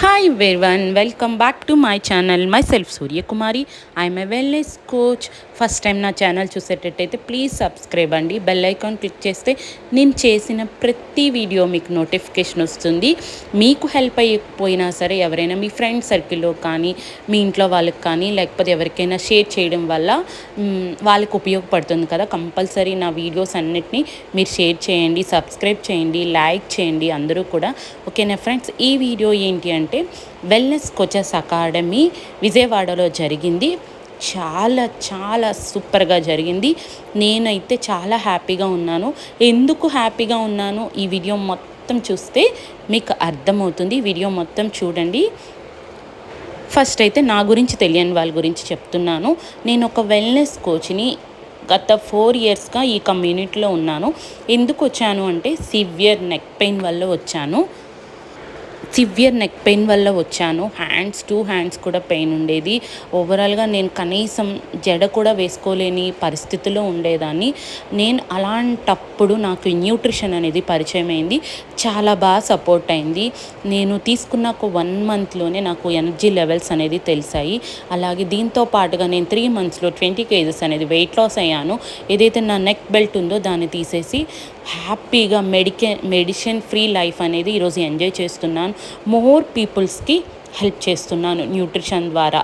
Hi one welcome back to my channel myself Suryakumari I'm a wellness coach first time నా channel చూసేటట్టయితే please subscribe అండి. Bell icon click చేస్తే నేను చేసిన ప్రతి వీడియో మీకు నోటిఫికేషన్ వస్తుంది. మీకు హెల్ప్ అయ్యకపోయినా సరే ఎవరైనా మీ ఫ్రెండ్ సర్కిల్లో కానీ మీ ఇంట్లో వాళ్ళకి కానీ లేకపోతే ఎవరికైనా షేర్ చేయడం వల్ల వాళ్ళకి ఉపయోగపడుతుంది కదా. కంపల్సరీ నా వీడియోస్ అన్నిటినీ మీరు షేర్ చేయండి సబ్స్క్రైబ్ చేయండి లైక్ చేయండి అందరూ కూడా. ఓకేనా ఫ్రెండ్స్ ఈ వీడియో ఏంటి అంటే అంటే వెల్నెస్ కోచెస్ అకాడమీ విజయవాడలో జరిగింది. చాలా చాలా సూపర్గా జరిగింది. నేనైతే చాలా హ్యాపీగా ఉన్నాను. ఎందుకు హ్యాపీగా ఉన్నాను? ఈ వీడియో మొత్తం చూస్తే మీకు అర్థమవుతుంది. వీడియో మొత్తం చూడండి. ఫస్ట్ అయితే నా గురించి తెలియని వాళ్ళ గురించి చెప్తున్నాను. నేను ఒక వెల్నెస్ కోచ్ని గత ఫోర్ ఇయర్స్గా ఈ కమ్యూనిటీలో ఉన్నాను. ఎందుకు వచ్చాను అంటే సివియర్ నెక్ పెయిన్ వల్ల వచ్చాను. సివియర్ నెక్ పెయిన్ వల్ల వచ్చాను. హ్యాండ్స్ టూ హ్యాండ్స్ కూడా పెయిన్ ఉండేది. ఓవరాల్గా నేను కనీసం జడ కూడా వేసుకోలేని పరిస్థితిలో ఉండేదాన్ని. నేను అలాంటప్పుడు నాకు న్యూట్రిషన్ అనేది పరిచయం అయింది. చాలా బాగా సపోర్ట్ అయింది. నేను తీసుకున్న ఒక వన్ మంత్లోనే నాకు ఎనర్జీ లెవెల్స్ అనేది తెలిసాయి. అలాగే దీంతో పాటుగా నేను త్రీ మంత్స్లో ట్వంటీ కేజెస్ అనేది వెయిట్ లాస్ అయ్యాను. ఏదైతే నా నెక్ బెల్ట్ ఉందో దాన్ని తీసేసి హ్యాపీగా మెడికే మెడిసిన్ ఫ్రీ లైఫ్ అనేది ఈరోజు ఎంజాయ్ చేస్తున్నాను. మోర్ పీపుల్స్కి హెల్ప్ చేస్తున్నాను న్యూట్రిషన్ ద్వారా.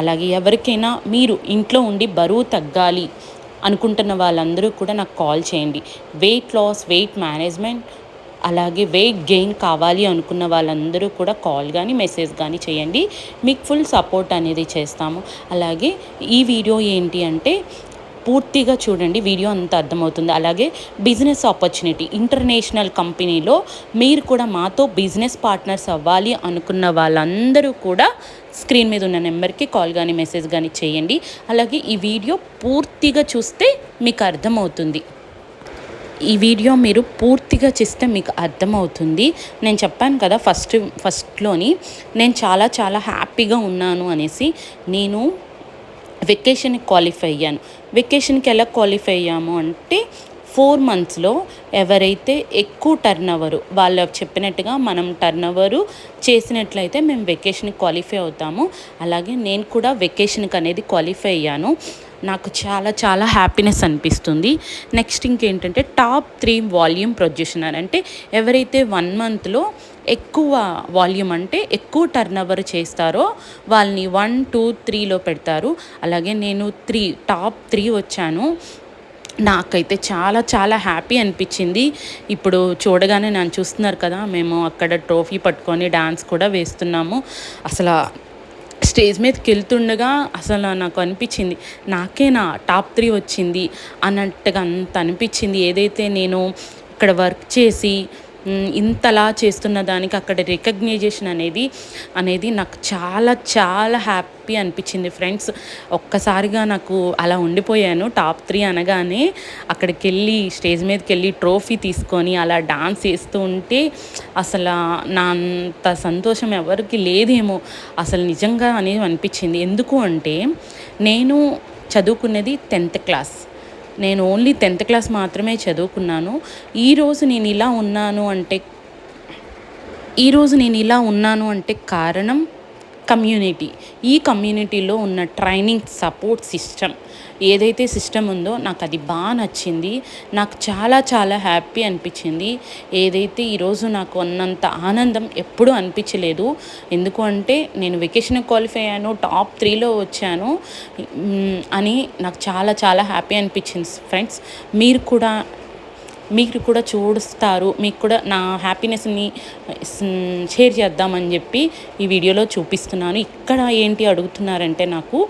అలాగే ఎవరికైనా మీరు ఇంట్లో ఉండి బరువు తగ్గాలి అనుకుంటున్న వాళ్ళందరూ కూడా నాకు కాల్ చేయండి. వెయిట్ లాస్ వెయిట్ మేనేజ్మెంట్ అలాగే వెయిట్ గెయిన్ కావాలి అనుకున్న వాళ్ళందరూ కూడా కాల్ కానీ మెసేజ్ కానీ చేయండి. మీకు ఫుల్ సపోర్ట్ అనేది చేస్తాము. అలాగే ఈ వీడియో ఏంటి అంటే పూర్తిగా చూడండి వీడియో అంత అర్థమవుతుంది. అలాగే బిజినెస్ ఆపర్చునిటీ ఇంటర్నేషనల్ కంపెనీలో మీరు కూడా మాతో బిజినెస్ పార్ట్నర్స్ అవ్వాలి అనుకున్న వాళ్ళందరూ కూడా స్క్రీన్ మీద ఉన్న నెంబర్కి కాల్ కానీ మెసేజ్ కానీ చేయండి. అలాగే ఈ వీడియో పూర్తిగా చూస్తే మీకు అర్థమవుతుంది. ఈ వీడియో మీరు పూర్తిగా చేస్తే మీకు అర్థమవుతుంది. నేను చెప్పాను కదా ఫస్ట్ ఫస్ట్లోని నేను చాలా చాలా హ్యాపీగా ఉన్నాను అనేసి నేను వెకేషన్కి క్వాలిఫై అయ్యాను. వెకేషన్కి ఎలా క్వాలిఫై అయ్యాము అంటే ఫోర్ మంత్స్లో ఎవరైతే ఎక్కువ టర్న్ అవ్వరు వాళ్ళు చెప్పినట్టుగా మనం టర్న్ అవ్వరు చేసినట్లయితే మేము వెకేషన్కి క్వాలిఫై అవుతాము. అలాగే నేను కూడా వెకేషన్కి అనేది క్వాలిఫై అయ్యాను. నాకు చాలా చాలా హ్యాపీనెస్ అనిపిస్తుంది. నెక్స్ట్ ఇంకేంటంటే టాప్ త్రీ వాల్యూమ్ ప్రొడ్యూషనర్ అంటే ఎవరైతే వన్ మంత్లో ఎక్కువ వాల్యూమ్ అంటే ఎక్కువ టర్న్ ఓవర్ చేస్తారో వాళ్ళని వన్ టూ త్రీలో పెడతారు. అలాగే నేను త్రీ టాప్ త్రీ వచ్చాను. నాకైతే చాలా చాలా హ్యాపీ అనిపించింది. ఇప్పుడు చూడగానే నన్ను చూస్తున్నారు కదా మేము అక్కడ ట్రోఫీ పట్టుకొని డాన్స్ కూడా వేస్తున్నాము. అసలు స్టేజ్ మీదకి వెళ్తుండగా అసలు నాకు అనిపించింది నాకేనా టాప్ త్రీ వచ్చింది అన్నట్టుగా అంత అనిపించింది. ఏదైతే నేను ఇక్కడ వర్క్ చేసి ఇంతలా చేస్తున్న దానికి అక్కడ రికగ్నైజేషన్ అనేది అనేది నాకు చాలా చాలా హ్యాపీ అనిపించింది ఫ్రెండ్స్. ఒక్కసారిగా నాకు అలా ఉండిపోయాను. టాప్ త్రీ అనగానే అక్కడికి వెళ్ళి స్టేజ్ మీదకి వెళ్ళి ట్రోఫీ తీసుకొని అలా డాన్స్ చేస్తూ ఉంటే అసలు నా అంత సంతోషం ఎవరికి లేదేమో అసలు నిజంగా అనేది అనిపించింది. ఎందుకు అంటే నేను చదువుకునేది టెన్త్ క్లాస్. నేను ఓన్లీ టెన్త్ క్లాస్ మాత్రమే చదువుకున్నాను. ఈరోజు నేను ఇలా ఉన్నాను అంటే ఈరోజు నేను ఇలా ఉన్నాను అంటే కారణం కమ్యూనిటీ ఈ కమ్యూనిటీలో ఉన్న ట్రైనింగ్ సపోర్ట్ సిస్టమ్ ఏదైతే సిస్టమ్ ఉందో నాకు అది బాగా నచ్చింది. నాకు చాలా చాలా హ్యాపీ అనిపించింది. ఏదైతే ఈరోజు నాకు అన్నంత ఆనందం ఎప్పుడూ అనిపించలేదు. ఎందుకు అంటే నేను వెకేషన్ క్వాలిఫై అయ్యాను టాప్ త్రీలో వచ్చాను అని నాకు చాలా చాలా హ్యాపీ అనిపించింది ఫ్రెండ్స్. మీరు కూడా మీరు కూడా చూస్తారు మీకు కూడా నా హ్యాపీనెస్ని షేర్ చేద్దామని చెప్పి ఈ వీడియోలో చూపిస్తున్నాను. ఇక్కడ ఏంటి అడుగుతున్నారంటే నాకు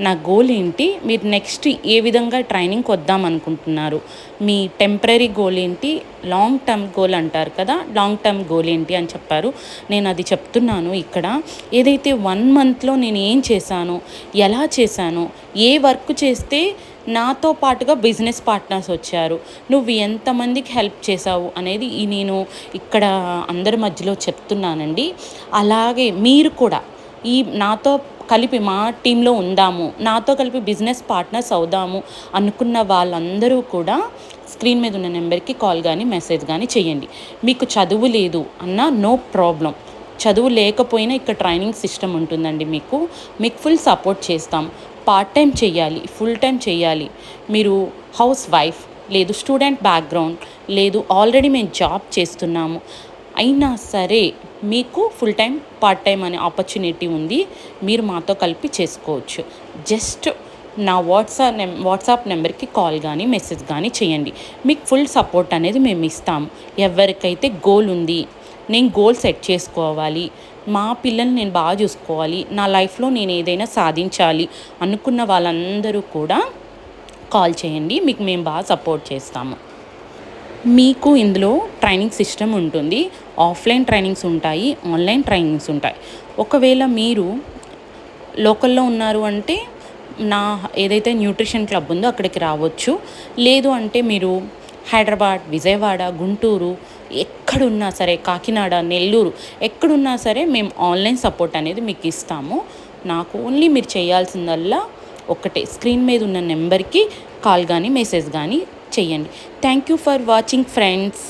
నా గోల్ ఏంటి? మీరు నెక్స్ట్ ఏ విధంగా ట్రైనింగ్ వద్దాం అనుకుంటున్నారు? మీ టెంపరీ గోల్ ఏంటి? లాంగ్ టర్మ్ గోల్ అంటారు కదా? లాంగ్ టర్మ్ గోల్ ఏంటి అని చెప్పారు. నేను అది చెప్తున్నాను ఇక్కడ. ఏదైతే వన్ మంత్లో నేను ఏం చేశాను ఎలా చేశాను ఏ వర్క్ చేస్తే నాతో పాటుగా బిజినెస్ పార్ట్నర్స్ వచ్చారు నువ్వు ఎంతమందికి హెల్ప్ చేసావు అనేది ఈ నేను ఇక్కడ అందరి మధ్యలో చెప్తున్నానండి. అలాగే మీరు కూడా ఈ నాతో కలిపి మా టీంలో ఉందాము నాతో కలిపి బిజినెస్ పార్ట్నర్స్ అవుదాము అనుకున్న వాళ్ళందరూ కూడా స్క్రీన్ మీద ఉన్న నెంబర్కి కాల్ కానీ మెసేజ్ కానీ చేయండి. మీకు చదువు లేదు అన్న నో ప్రాబ్లం చదువు లేకపోయినా ఇక్కడ ట్రైనింగ్ సిస్టమ్ ఉంటుందండి మీకు. మీకు ఫుల్ సపోర్ట్ చేస్తాం. పార్ట్ టైం చేయాలి ఫుల్ టైం చేయాలి. మీరు హౌస్ వైఫ్ లేదు స్టూడెంట్ బ్యాక్గ్రౌండ్ లేదు ఆల్రెడీ మేము జాబ్ చేస్తున్నాము. అయినా సరే మీకు ఫుల్ టైం పార్ట్ టైం అనే ఆపర్చునిటీ ఉంది. మీరు మాతో కలిపి చేసుకోవచ్చు. జస్ట్ నా వాట్సాప్ నెం వాట్సాప్ నెంబర్కి కాల్ కానీ మెసేజ్ కానీ చేయండి. మీకు ఫుల్ సపోర్ట్ అనేది మేము ఇస్తాం. ఎవరికైతే గోల్ ఉంది నేను గోల్ సెట్ చేసుకోవాలి మా పిల్లల్ని నేను బాగా చూసుకోవాలి నా లైఫ్లో నేను ఏదైనా సాధించాలి అనుకున్న వాళ్ళందరూ కూడా కాల్ చేయండి. మీకు మేము బాగా సపోర్ట్ చేస్తాము. మీకు ఇందులో ట్రైనింగ్ సిస్టమ్ ఉంటుంది. ఆఫ్లైన్ ట్రైనింగ్స్ ఉంటాయి ఆన్లైన్ ట్రైనింగ్స్ ఉంటాయి. ఒకవేళ మీరు లోకల్లో ఉన్నారు అంటే నా ఏదైతే న్యూట్రిషన్ క్లబ్ ఉందో అక్కడికి రావచ్చు. లేదు అంటే మీరు హైదరాబాద్ విజయవాడ గుంటూరు ఎక్కడున్నా సరే కాకినాడ నెల్లూరు ఎక్కడున్నా సరే మేము ఆన్లైన్ సపోర్ట్ అనేది మీకు ఇస్తాము. నాకు ఓన్లీ మీరు చేయాల్సిందల్లా ఒకటే స్క్రీన్ మీద ఉన్న నెంబర్కి కాల్ కానీ మెసేజ్ కానీ చెయ్యండి. Thank you for watching friends.